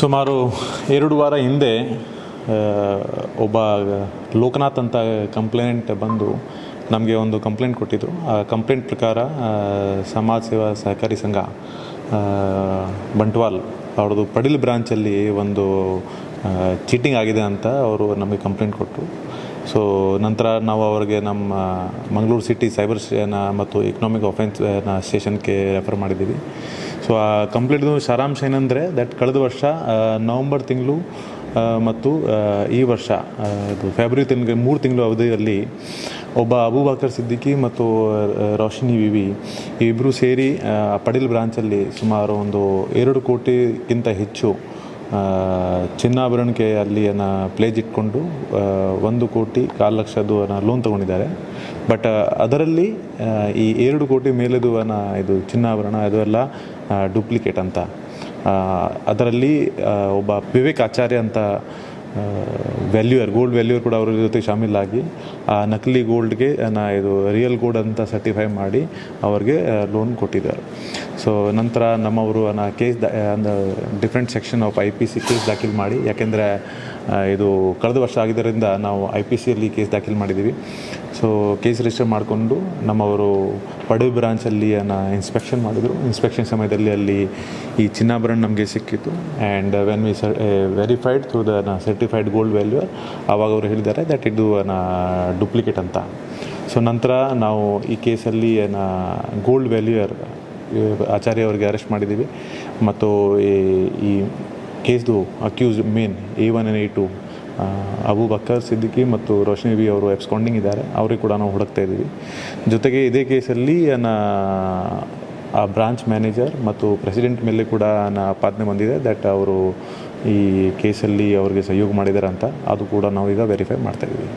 ಸುಮಾರು ಎರಡು ವಾರ ಹಿಂದೆ ಒಬ್ಬ ಲೋಕನಾಥ್ ಅಂತ ಕಂಪ್ಲೇಂಟ್ ಬಂದು ನಮಗೆ ಒಂದು ಕಂಪ್ಲೇಂಟ್ ಕೊಟ್ಟಿದ್ದರು ಆ ಕಂಪ್ಲೇಂಟ್ ಪ್ರಕಾರ ಸಮಾಜ ಸೇವಾ ಸಹಕಾರಿ ಸಂಘ ಬಂಟ್ವಾಲ್ ಅವ್ರದ್ದು ಪಡಿಲ್ ಬ್ರಾಂಚಲ್ಲಿ ಒಂದು ಚೀಟಿಂಗ್ ಆಗಿದೆ ಅಂತ ಅವರು ನಮಗೆ ಕಂಪ್ಲೇಂಟ್ ಕೊಟ್ಟರು. ಸೊ ನಂತರ ನಾವು ಅವರಿಗೆ ನಮ್ಮ ಮಂಗಳೂರು ಸಿಟಿ ಸೈಬರ್ ಸ್ಟೇಷನ್ ಮತ್ತು ಎಕನಾಮಿಕ್ ಅಫೆನ್ಸ್ ಸ್ಟೇಷನ್ಗೆ ರೆಫರ್ ಮಾಡಿದ್ದೀವಿ. ಸೊ ಆ ಕಂಪ್ಲೀಟ್ ಸಾರಾಂಶ ಏನಂದರೆ ದಟ್ ಕಳೆದ ವರ್ಷ ನವಂಬರ್ ತಿಂಗಳು ಮತ್ತು ಈ ವರ್ಷ ಇದು ಫೆಬ್ರವರಿ ತಿಂಗಳು ಮೂರು ತಿಂಗಳು ಅವಧಿಯಲ್ಲಿ ಒಬ್ಬ ಅಬೂಬಾಕರ್ ಸಿದ್ದಿಕಿ ಮತ್ತು ರೋಶಿನಿ ವಿವಿ ಇಬ್ಬರು ಸೇರಿ ಪಡಿಲ್ ಬ್ರಾಂಚಲ್ಲಿ ಸುಮಾರು ಒಂದು ಎರಡು ಕೋಟಿಗಿಂತ ಹೆಚ್ಚು ಚಿನ್ನಾಭರಣಕ್ಕೆ ಅಲ್ಲಿ ಅನ್ನ ಪ್ಲೇಜ್ ಇಟ್ಕೊಂಡು ಒಂದು ಕೋಟಿ, ಕಾಲು ಲಕ್ಷದ್ದು ಲೋನ್ ತೊಗೊಂಡಿದ್ದಾರೆ. ಬಟ್ ಅದರಲ್ಲಿ ಈ ಎರಡು ಕೋಟಿ ಮೇಲೆದು ಇದು ಚಿನ್ನಾಭರಣ ಅದೆಲ್ಲ ಡೂಪ್ಲಿಕೇಟ್ ಅಂತ. ಅದರಲ್ಲಿ ಒಬ್ಬ ವಿವೇಕ್ ಆಚಾರ್ಯ ಅಂತ ವ್ಯಾಲ್ಯೂಯರ್ ಗೋಲ್ಡ್ ವ್ಯಾಲ್ಯೂರ್ ಕೂಡ ಅವ್ರ ಜೊತೆ ಶಾಮೀಲಾಗಿ, ಆ ನಕಲಿ ಗೋಲ್ಡ್ಗೆ ನಾ ಇದು ರಿಯಲ್ ಗೋಲ್ಡ್ ಅಂತ ಸರ್ಟಿಫೈ ಮಾಡಿ ಅವ್ರಿಗೆ ಲೋನ್ ಕೊಟ್ಟಿದ್ದಾರೆ. ಸೊ ನಂತರ ನಮ್ಮವರು, ನಾ case the different section of I P C case ದಾಖಲು ಮಾಡಿ, ಯಾಕೆಂದರೆ ಇದು ಕಳೆದ ವರ್ಷ ಆಗಿದ್ದರಿಂದ ನಾವು ಐ ಪಿ ಸಿಯಲ್ಲಿ ಕೇಸ್ ದಾಖಲು ಮಾಡಿದ್ದೀವಿ. ಸೊ ಕೇಸ್ ರಿಜಿಸ್ಟರ್ ಮಾಡಿಕೊಂಡು ನಮ್ಮವರು ಪಡವಿ ಬ್ರಾಂಚಲ್ಲಿ ಇನ್ಸ್ಪೆಕ್ಷನ್ ಮಾಡಿದರು. ಇನ್ಸ್ಪೆಕ್ಷನ್ ಸಮಯದಲ್ಲಿ ಅಲ್ಲಿ ಈ ಚಿನ್ನಾಭರಣ ನಮಗೆ ಸಿಕ್ಕಿತ್ತು. And when we verified through the certified gold value ಆವಾಗ ಅವರು ಹೇಳಿದ್ದಾರೆ ದಟ್ ಇದು ಡೂಪ್ಲಿಕೇಟ್ ಅಂತ. ಸೊ ನಂತರ ನಾವು ಈ ಕೇಸಲ್ಲಿ ಗೋಲ್ಡ್ ವ್ಯಾಲ್ಯೂಯರ್ ಆಚಾರ್ಯ ಅವರಿಗೆ ಅರೆಸ್ಟ್ ಮಾಡಿದ್ದೀವಿ. ಮತ್ತು ಈ ಕೇಸ್ದು accused main A one and A two Abu Bakkar, Siddiqui ಮತ್ತು ರೋಷನಿ ಬಿ ಅವರು ಎಬ್ಸ್ಕಾಂಡಿಂಗ್ ಇದ್ದಾರೆ. ಅವ್ರಿಗೆ ಕೂಡ ನಾವು ಹುಡುಕ್ತಾ ಇದ್ದೀವಿ. ಜೊತೆಗೆ ಇದೇ ಕೇಸಲ್ಲಿ ನಾ ಆ ಬ್ರಾಂಚ್ ಮ್ಯಾನೇಜರ್ ಮತ್ತು ಪ್ರೆಸಿಡೆಂಟ್ ಮೇಲೆ ಕೂಡ ನಾ ಆಪಾದನೆ ಬಂದಿದೆ ದಟ್ ಅವರು ಈ ಕೇಸಲ್ಲಿ ಅವರಿಗೆ ಸಹಯೋಗ ಮಾಡಿದ್ದಾರೆ ಅಂತ ಅದು ಕೂಡ ನಾವು ಈಗ ವೆರಿಫೈ ಮಾಡ್ತಾ ಇದ್ದೀವಿ.